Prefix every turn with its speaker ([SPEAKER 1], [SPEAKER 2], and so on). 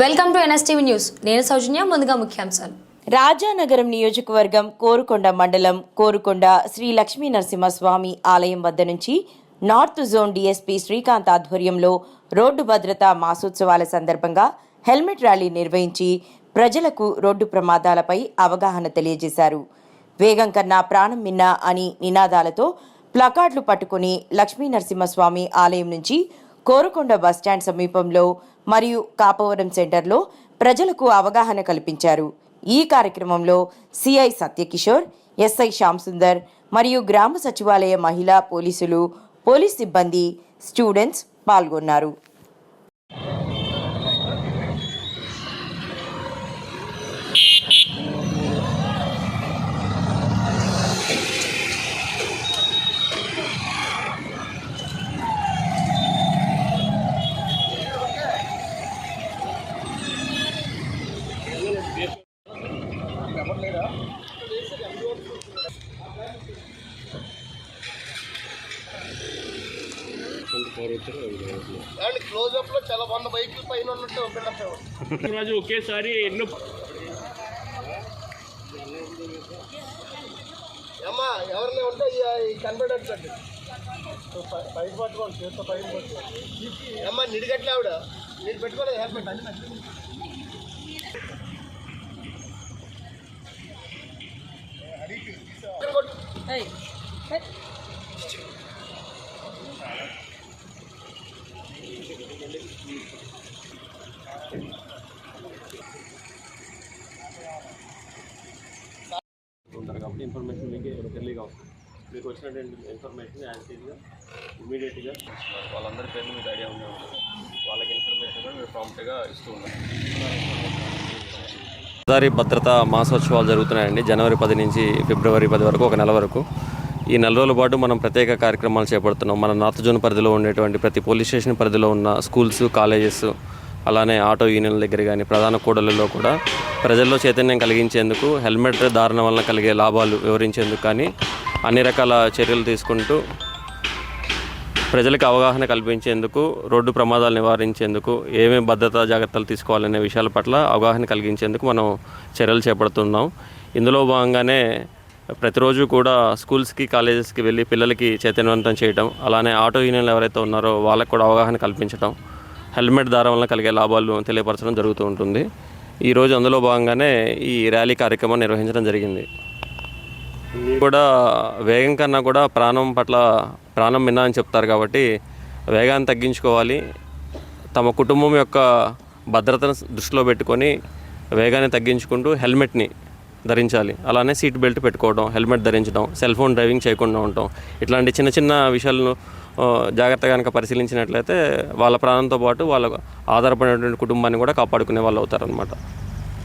[SPEAKER 1] Welcome to NSTV news. నేను సౌజన్య ముందుగా ముఖ్యాంశాలు.
[SPEAKER 2] రాజానగరం నియోజకవర్గం కోరుకొండ మండలం కోరుకొండ శ్రీ లక్ష్మీ నరసింహస్వామి ఆలయం వద్ద నుంచి నార్త్ జోన్ డీఎస్పీ శ్రీకాంత్ ఆధ్వర్యంలో రోడ్డు భద్రతా మాసోత్సవాల సందర్భంగా హెల్మెట్ ర్యాలీ నిర్వహించి ప్రజలకు రోడ్డు ప్రమాదాలపై అవగాహన తెలియజేశారు. వేగం కన్నా ప్రాణం మిన్నా అని నినాదాలతో ప్లకార్డులు పట్టుకుని లక్ష్మీ నరసింహస్వామి ఆలయం నుంచి కోరుకొండ బస్టాండ్ సమీపంలో మరియు కాపవరం సెంటర్లో ప్రజలకు అవగాహన కల్పించారు. ఈ కార్యక్రమంలో సిఐ సత్యకిషోర్ ఎస్ఐ శ్యామ్ సుందర్ మరియు గ్రామ సచివాలయ మహిళా పోలీసులు పోలీస్ సిబ్బంది స్టూడెంట్స్ పాల్గొన్నారు.
[SPEAKER 3] అండ్ క్లోజ్అప్లో చాలా వంద బైకులు పైన ఉన్నట్టు బిల్డప్
[SPEAKER 4] రోజు ఒకేసారి ఎన్నో
[SPEAKER 3] అమ్మా ఎవరిని ఉంటే కనబడేటండి పైకి పట్టుకోండి చేతితో పైకి పట్టుకోండి. అమ్మా నిడిగట్లే ఆవిడ. మీరు పెట్టుకోలేదు హెల్మెట్ అన్ని పెట్టుకోండి.
[SPEAKER 4] కాబట్టి ఇన్ఫర్మేషన్ మీకు ఎర్లీగా వస్తుంది. మీకు వచ్చినటువంటి ఇన్ఫర్మేషన్ యాక్టివ్గా ఇమీడియట్గా వాళ్ళందరి పేర్లు మీకు ఐడియా ఉండే ఉంటుంది. వాళ్ళకి ఇన్ఫర్మేషన్ కూడా మీరు ప్రాంప్ట్గా ఇస్తూ ఉన్నాం గోదావరి భద్రతా మాసోత్సవాలు జరుగుతున్నాయండి. జనవరి పది నుంచి ఫిబ్రవరి పది వరకు ఒక నెల వరకు. ఈ నెల రోజుల పాటు మనం ప్రత్యేక కార్యక్రమాలు చేపడుతున్నాం. మన నార్త్ జోన్ పరిధిలో ఉండేటువంటి ప్రతి పోలీస్ స్టేషన్ పరిధిలో ఉన్న స్కూల్స్ కాలేజెస్ అలానే ఆటో యూనియన్ల దగ్గర కానీ ప్రధాన కూడలలో కూడా ప్రజల్లో చైతన్యం కలిగించేందుకు హెల్మెట్ ధారణ వలన కలిగే లాభాలు వివరించేందుకు కానీ అన్ని రకాల చర్యలు తీసుకుంటూ ప్రజలకు అవగాహన కల్పించేందుకు రోడ్డు ప్రమాదాలు నివారించేందుకు ఏమేమి భద్రతా జాగ్రత్తలు తీసుకోవాలనే విషయాల పట్ల అవగాహన కలిగించేందుకు మనం చర్యలు చేపడుతున్నాం. ఇందులో భాగంగానే ప్రతిరోజు కూడా స్కూల్స్కి కాలేజెస్కి వెళ్ళి పిల్లలకి చైతన్యవంతం చేయడం అలానే ఆటో యూనియన్లు ఎవరైతే ఉన్నారో వాళ్ళకు కూడా అవగాహన కల్పించడం హెల్మెట్ దారం వల్ల కలిగే లాభాలు తెలియపరచడం జరుగుతూ ఉంటుంది. ఈరోజు అందులో భాగంగానే ఈ ర్యాలీ కార్యక్రమం నిర్వహించడం జరిగింది. కూడా వేగం కన్నా కూడా ప్రాణం పట్ల ప్రాణం మిన్నా అని చెప్తారు కాబట్టి వేగాన్ని తగ్గించుకోవాలి. తమ కుటుంబం యొక్క భద్రతను దృష్టిలో పెట్టుకొని వేగాన్ని తగ్గించుకుంటూ హెల్మెట్ని ధరించాలి. అలానే సీట్ బెల్ట్ పెట్టుకోవడం హెల్మెట్ ధరించడం సెల్ ఫోన్ డ్రైవింగ్ చేయకుండా ఉండటం ఇట్లాంటి చిన్న చిన్న విషయాలను జాగ్రత్తగా కనుక పరిశీలించినట్లయితే వాళ్ళ ప్రాణంతో పాటు వాళ్ళ ఆధారపడినటువంటి కుటుంబాన్ని కూడా కాపాడుకునే వాళ్ళు అవుతారనమాట